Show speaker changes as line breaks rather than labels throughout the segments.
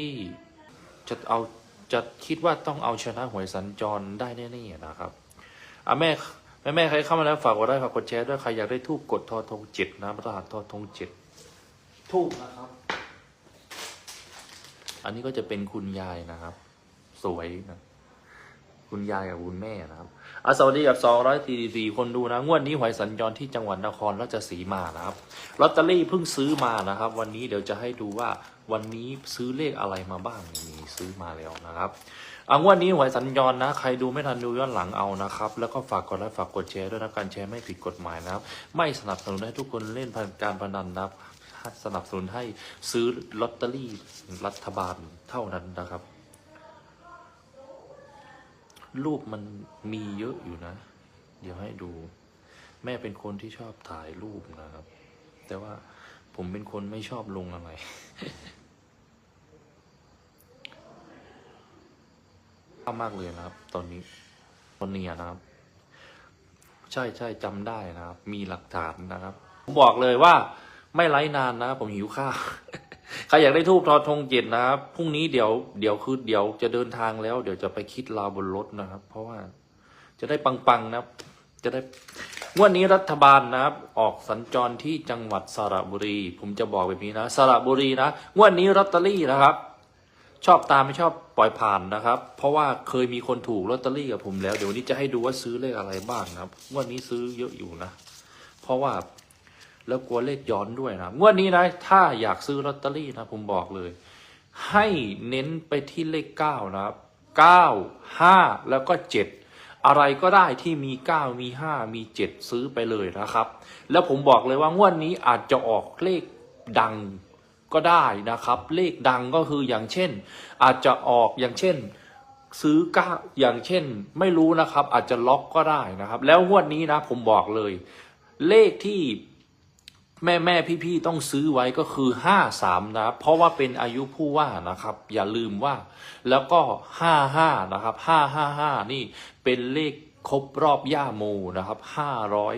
ที่จะเอาจะคิดว่าต้องเอาชนะหวยสัญจรได้แน่ๆนะครับอะแม่แม่แม่ใครเข้ามาแล้วฝากกดไลค์ฝากกดแชร์ด้วยใครอยากได้ทูบกดทอทงเจ็ดนะรหัสทอทงเจ็ดทูบนะครับ อันนี้ก็จะเป็นคุณยายนะครับ สวยนะ คุณยายกับคุณแม่นะครับอะสวัสดีกับ 244 คนดูนะ งวดนี้หวยสัญจรที่จังหวัดนครราชสีมานะครับ ลอตเตอรี่เพิ่งซื้อมานะครับ วันนี้เดี๋ยวจะให้ดูว่าวันนี้ซื้อเลขอะไรมาบ้างมีซื้อมาแล้วนะครับอะงวดนี้หวยสัญจรนะ ใครดูไม่ทันดูย้อนหลังเอานะครับ แล้วก็ฝากกดไลค์ฝากกดแชร์ด้วยนะการแชร์ไม่ผิดกฎหมายนะครับ ไม่สนับสนุนให้ทุกคนเล่นพันการพนันนะครับสนับสนุนให้ซื้อลอตเตอรี่รัฐบาลเท่านั้นนะครับ รูปมันมีเยอะอยู่นะ เดี๋ยวให้ดู แม่เป็นคนที่ชอบถ่ายรูปนะครับ แต่ว่าผมเป็นคนไม่ชอบลงอะไร ชอบมากเลยนะครับ ตอนนี้คนเนียนะครับ ใช่ใช่จำได้นะครับ มีหลักฐานนะครับ ผมบอกเลยว่าไม่ไลฟ์นานนะผมหิวข้าว ใครอยากได้ทูบทอทงเจ็ดนะครับพรุ่งนี้เดี๋ยวเดี๋ยวคือเดี๋ยวจะเดินทางแล้ว เดี๋ยวจะไปคิดลาบนรถนะครับ เพราะว่าจะได้ปังๆนะครับ จะได้งวดนี้รัฐบาลนะครับ ออกสัญจรที่จังหวัดสระบุรี ผมจะบอกแบบนี้นะสระบุรีนะงวดนี้ลอตเตอรี่นะครับ ชอบตามไม่ชอบปล่อยผ่านนะครับ เพราะว่าเคยมีคนถูกลอตเตอรี่กับผมแล้ว เดี๋ยววันนี้จะให้ดูว่าซื้อเลขอะไรบ้างนะครับงวดนี้ซื้อเยอะอยู่นะ เพราะว่า แล้วกลัวเลขย้อนด้วยนะงวดนี้นะถ้าอยากซื้อลอตเตอรี่นะผมบอกเลย ให้เน้นไปที่เลขเก้านะครับเก้าห้าแล้วก็เจ็ดอะไรก็ได้ที่มีเก้ามีห้ามีเจ็ดซื้อไปเลยนะครับ แล้วผมบอกเลยว่างวดนี้อาจจะออกเลขดังก็ได้นะครับ เลขดังก็คืออย่างเช่น อาจจะออกอย่างเช่น ซื้อเก้าอย่างเช่น ไม่รู้นะครับ อาจจะล็อกก็ได้นะครับ แล้วงวดนี้นะผมบอกเลย เลขที่ แม่แม่พี่ๆต้องซื้อไว้ก็คือห้าสามนะครับ เพราะว่าเป็นอายุผู้ว่านะครับ อย่าลืมว่า แล้วก็ห้าห้านะครับห้าห้าห้านี่เป็นเลขครบรอบย่าโมนะครับห้าร้อย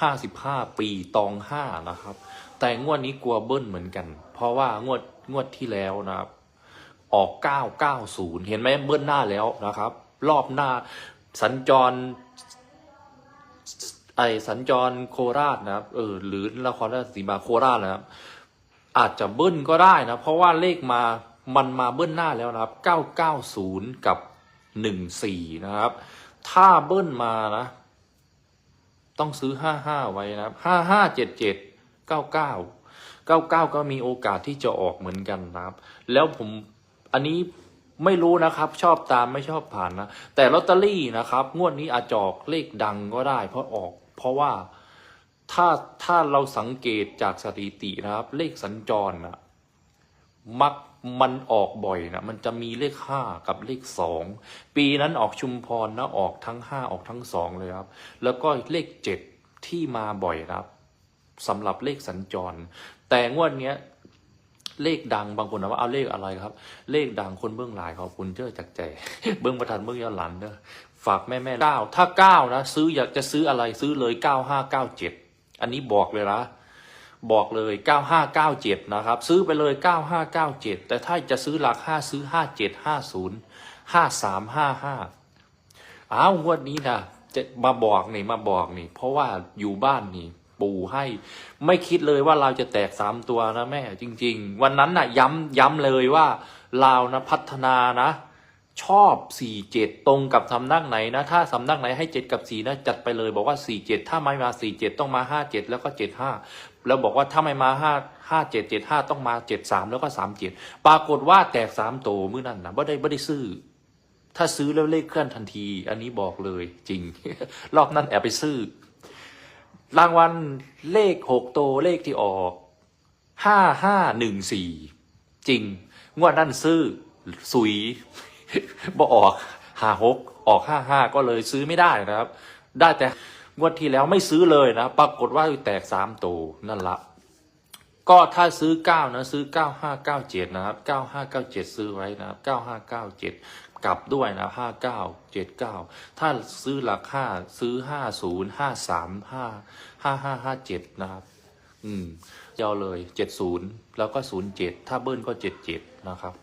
ห้าสิบห้าปีตองห้านะครับ แต่งวดนี้กลัวเบิ้ลเหมือนกัน เพราะว่างวดงวดที่แล้วนะครับ ออก 990 เห็นไหมเบิ้ลหน้าแล้วนะครับ รอบหน้าสัญจร ไอสัญจรโคราชนะครับ เออ หรือละครราชสีมาโคราชนะครับ อาจจะเบิ้ลก็ได้นะ เพราะว่าเลขมามันมาเบิ้ลหน้าแล้วนะครับ 990 กับ 14 นะครับ ถ้าเบิ้ลมานะ ต้องซื้อ 55 ไว้นะครับ 5577 99 99 ก็มีโอกาสที่จะออกเหมือนกันนะครับ แล้วผมอันนี้ไม่รู้นะครับ ชอบตามไม่ชอบผ่านนะ แต่ลอตเตอรี่นะครับ งวดนี้อาจจะอกเลขดังก็ได้ เพราะออก ราะว่าถ้าถ้าเราสังเกตจากสถิตินะครับ เลขสัญจรนะมักมันออกบ่อยนะมันจะมีเลขห้ากับเลขสองปีนั้นออกชุมพรนะออกทั้งห้าออกทั้งสองเลยครับ แล้วก็เลขเจ็ดที่มาบ่อยครับสำหรับเลขสัญจร แต่งวดเนี้ยเลขดังบางคนถามว่าเอาเลขอะไรครับ เลขดังคนเบื้องหลายขอบคุณเจ้าจากใจ เบื้องประธานเบื้องย้อนหลังเด้อ ฝากแม่แม่เก้าถ้าเก้านะ ซื้ออยากจะซื้ออะไรซื้อเลยเก้าห้าเก้าเจ็ดอันนี้บอกเลยนะบอกเลยเก้าห้าเก้าเจ็ดนะครับ ซื้อไปเลยเก้าห้าเก้าเจ็ดแต่ถ้าจะซื้อหลักห้าซื้อห้าเจ็ดห้าศูนย์ห้าสามห้าห้าอ้าวงวดนี้นะจะมาบอกนี่มาบอกนี่ เพราะว่าอยู่บ้านนี่ ปู่ให้ ไม่คิดเลยว่าเราจะแตกสามตัวนะแม่ จริง ๆ วันนั้นน่ะย้ำย้ำเลยว่าเรานะพัฒนานะ ชอบสี่เจ็ดตรงกับสำนักไหนนะ ถ้าสำนักไหนให้เจ็ดกับสี่นะจัดไปเลยบอกว่าสี่เจ็ดถ้าไม่มาสี่เจ็ดต้องมาห้าเจ็ดแล้วก็เจ็ดห้าแล้วบอกว่าถ้าไม่มาห้าห้าเจ็ดเจ็ดห้าต้องมาเจ็ดสามแล้วก็สามเจ็ดปรากฏว่าแตกสามโตมื้อนั้นนะไม่ได้ไม่ได้ซื้อ ถ้าซื้อแล้วเลขเคลื่อนทันที อันนี้บอกเลยจริง รอบนั้นแอบไปซื้อ รางวัลเลขหกโตเลขที่ออกห้าห้าหนึ่งสี่จริงงวดนั้นซื้อสุย บ่ออกห้าหกออกห้าห้าก็เลยซื้อไม่ได้นะครับ ได้แต่งวดที่แล้วไม่ซื้อเลยนะ ปรากฏว่าแตกสามโตวนั่นละก็ถ้าซื้อเก้านะซื้อเก้าห้าเก้าเจ็ดนะครับเก้าห้าเก้าเจ็ดซื้อไว้นะครับเก้าห้าเก้าเจ็ดกลับด้วยนะห้าเก้าเจ็ดเก้าถ้าซื้อหลักห้าซื้อห้าศูนย์ห้าสามห้าห้าห้าห้าเจ็ดนะครับ อืมยาวเลยเจ็ดศูนย์แล้วก็ศูนย์เจ็ดถ้าเบิ้ลก็เจ็ดเจ็ดนะครับ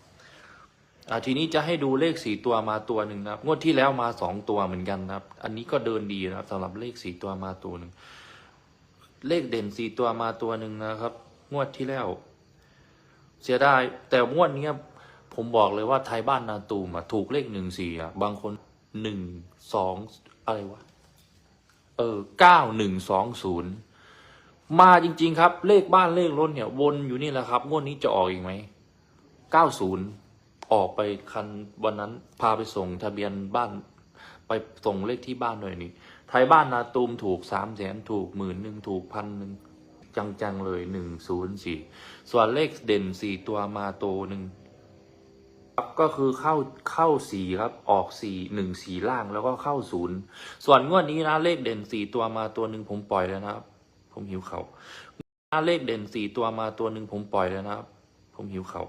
อ่าทีนี้จะให้ดูเลขสี่ตัวมาตัวหนึ่งนะครับงวดที่แล้วมาสองตัวเหมือนกันนะครับ อันนี้ก็เดินดีนะครับสำหรับเลขสี่ตัวมาตัวหนึ่งเลขเด่นสี่ตัวมาตัวหนึ่งนะครับ งวดที่แล้ว เสียดายแต่งวดนี้ผมบอกเลยว่าไทยบ้านนาตูมอะถูกเลขหนึ่งสี่อะบางคนหนึ่งสองอะไรวะเออเก้าหนึ่งสองศูนย์มาจริง ๆ ครับ เลขบ้านเลขรถเนี่ย วนอยู่นี่แหละครับ งวดนี้จะออกอีกไหมเก้าศูนย์ ออกไปคันวันนั้นพาไปส่งทะเบียนบ้าน ไปส่งเลขที่บ้านหน่อยนี่ไทยบ้านนาตูมถูกสามแสนถูกหมื่นหนึ่งถูกพันหนึ่งจังๆเลยหนึ่งศูนย์สี่ส่วนเลขเด่นสี่ตัวมาโตหนึ่งครับก็คือเข้าเข้าสี่ครับออกสี่หนึ่งสี่ล่างแล้วก็เข้าศูนย์ส่วนงวดนี้นะเลขเด่นสี่ตัวมาตัวหนึ่งผมปล่อยแล้วนะครับ ผมหิวเขาถ้าเลขเด่นสี่ตัวมาตัวหนึ่งผมปล่อยแล้วนะครับ ผมหิวเขา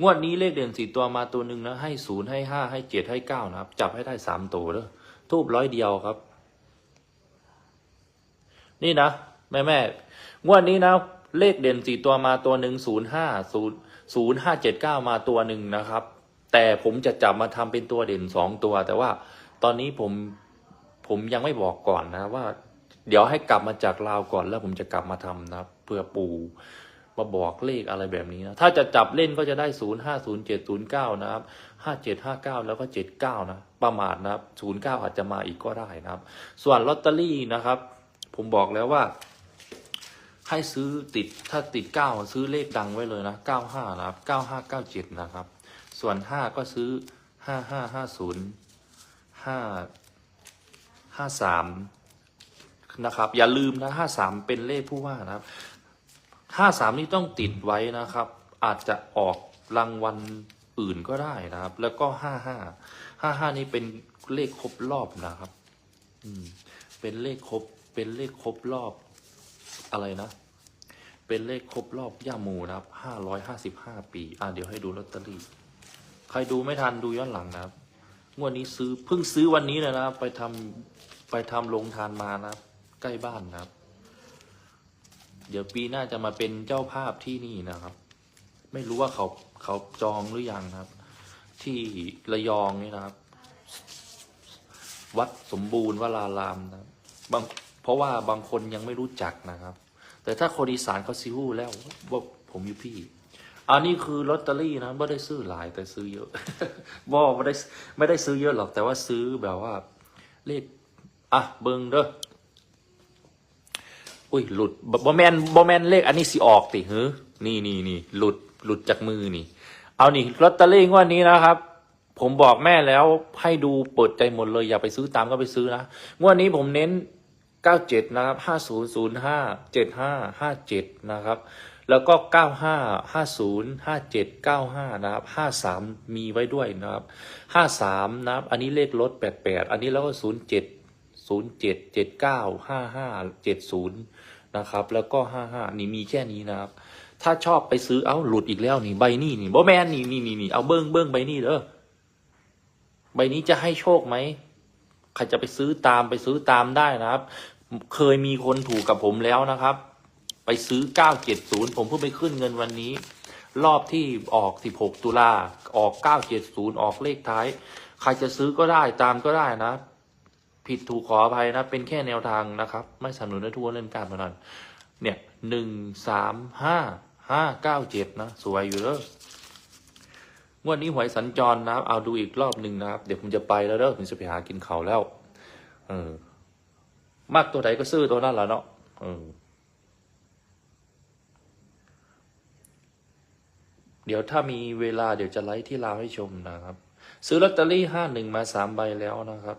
งวดนี้เลขเด่นสี่ตัวมาตัวหนึ่งนะให้ศูนย์ให้ห้าให้เจ็ดให้เก้านะครับ จับให้ได้สามตัวเด้อทูบร้อยเดียวครับ นี่นะแม่แม่งวดนี้นะ เลขเด่นสี่ตัวมาตัวหนึ่งศูนย์ห้าศูนย์ศูนย์ห้าเจ็ดเก้ามาตัวหนึ่งนะครับ แต่ผมจะจับมาทำเป็นตัวเด่นสองตัว แต่ว่าตอนนี้ผมผมยังไม่บอกก่อนนะว่า เดี๋ยวให้กลับมาจากลาวก่อนแล้วผมจะกลับมาทำนะเพื่อปู มาบอกเลขอะไรแบบนี้นะถ้าจะจับเล่นก็จะได้ศูนย์ห้าศูนย์เจ็ดศูนย์เก้านะครับห้าเจ็ดห้าเก้าแล้วก็เจ็ดเก้านะประมาทนะครับศูนย์เก้าอาจจะมาอีกก็ได้นะครับ ส่วนลอตเตอรี่นะครับ ผมบอกแล้วว่า ให้ซื้อติดถ้าติดเก้าซื้อเลขดังไว้เลยนะเก้าห้านะครับเก้าห้าเก้าเจ็ดนะครับ ส่วนห้าก็ซื้อห้าห้าห้าศูนย์ห้าห้าสามนะครับ อย่าลืมนะห้าสามเป็นเลขผู้ว่านะครับ ห้าสามนี่ต้องติดไว้นะครับ อาจจะออกรางวัลอื่นก็ได้นะครับ แล้วก็ห้าห้าห้าห้านี่เป็นเลขครบรอบนะครับ อืม เป็นเลขครบ เป็นเลขครบรอบอะไรนะ เป็นเลขครบรอบย่าโมนะครับห้าร้อยห้าสิบห้าปี อ่าเดี๋ยวให้ดูลอตเตอรี่ ใครดูไม่ทันดูย้อนหลังนะครับ งวดนี้ซื้อเพิ่งซื้อวันนี้เลยนะครับไปทำไปทำลงทานมานะครับใกล้บ้านนะครับ เดี๋ยวปีหน้าจะมาเป็นเจ้าภาพที่นี่นะครับ ไม่รู้ว่าเขาเขาจองหรือยังนะครับ ที่ระยองนี่นะครับ วัดสมบูรณ์วรารามนะบบางเพราะว่าบางคนยังไม่รู้จักนะครับ แต่ถ้าคนอีสานเขาซิฮู้แล้วว่าผมอยู่พี่อันนี้คือลอตเตอรี่นะไม่ได้ซื้อหลายแต่ซื้อเยอะบ่ไม่ได้ไม่ได้ซื้อเยอะหรอกแต่ว่าซื้อแบบว่าเลขอะเบิงเด้อ อุ้ยหลุดบบ่แมนบ่แมนเลขอันนี้สิออกติเฮ้นี่นี่นี่หลุดหลุดจากมือนี่ เอานี่ลอตเตอรี่งวดนี้นะครับ ผมบอกแม่แล้วให้ดูเปิดใจหมดเลยอย่าไปซื้อตามก็ไปซื้อนะงวดนี้ผมเน้น 97 นะครับ 5005 75 57 นะครับ แล้วก็ 95 50 57 95 นะครับ 53 มีไว้ด้วยนะครับ 53 นะครับ อันนี้เลขรถ 88 อันนี้แล้วก็ 07 07 79 55 70 นะครับ แล้วก็55นี่มีแค่นี้นะครับ ถ้าชอบไปซื้อเอาหลุดอีกแล้วนี่ใบนี้นี่บ่แมนนี่นี่นี่นี่เอาเบิ้งเบิ้งใบนี้เด้อใบนี้จะให้โชคไหมใครจะไปซื้อตามไปซื้อตามได้นะครับ เคยมีคนถูกกับผมแล้วนะครับ ไปซื้อ970ผมเพิ่งไปขึ้นเงินวันนี้ รอบที่ออก16ตุลาออก970ออกเลขท้าย ใครจะซื้อก็ได้ตามก็ได้นะ ผิดถูกขออภัยนะ เป็นแค่แนวทางนะครับ ไม่สนับสนุนให้ทั่วเล่นการพนันเนี่ยหนึ่งสามห้าห้าเก้าเจ็ดนะสวยอยู่เลยงวดนี้หวยสัญจรนะครับ เอาดูอีกรอบหนึ่งนะครับ เดี๋ยวผมจะไปแล้วเด้อผมจะไปหากินเขาแล้ว เออ มากตัวไหนก็ซื้อตัวนั้นแหละเนาะเออเดี๋ยวถ้ามีเวลาเดี๋ยวจะไลฟ์ที่ลาวให้ชมนะครับ ซื้อลอตเตอรี่ห้าหนึ่งมาสามใบแล้วนะครับ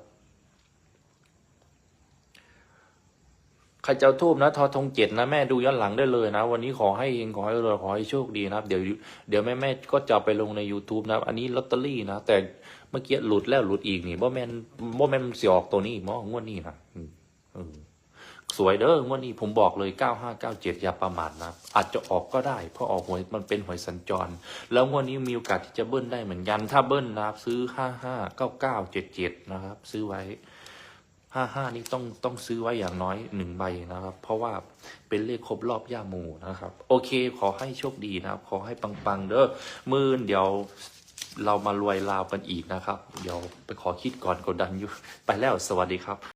ใครจะเอาทูบนะทอทงเจ็ดนะแม่ดูย้อนหลังได้เลยนะ วันนี้ขอให้เองขอให้รวยขอให้โชคดีนะครับ เดี๋ยวเดี๋ยวแม่แม่ก็จะไปลงใน YouTube นะครับอันนี้ลอตเตอรี่นะ แต่เมื่อกี้หลุดแล้วหลุดอีกนี่บ่แมนบ่แมนมันสิออกตัวนี้มั้งวดนี้นะสวยเด้องวดนี้ผมบอกเลยเก้าห้าเก้าเจ็ดอย่าประมาทนะอาจจะออกก็ได้ เพราะออกหวยมันเป็นหวยสัญจร แล้วงวดนี้มีโอกาสที่จะเบิ้ลได้เหมือนกันถ้าเบิ้ลนะครับซื้อห้าห้าเก้าเก้าเจ็ดเจ็ดนะครับ ซื้อไว้ ห้าห้านี่ต้องต้องซื้อไว้อย่างน้อยหนึ่งใบนะครับ เพราะว่าเป็นเลขครบรอบย่าหมูนะครับ โอเค ขอให้โชคดีนะครับ ขอให้ปังๆ เด้อมื่นเดี๋ยวเรามารวยลาวกันอีกนะครับ เดี๋ยวไปขอคิดก่อนกดดันอยู่ ไปแล้วสวัสดีครับ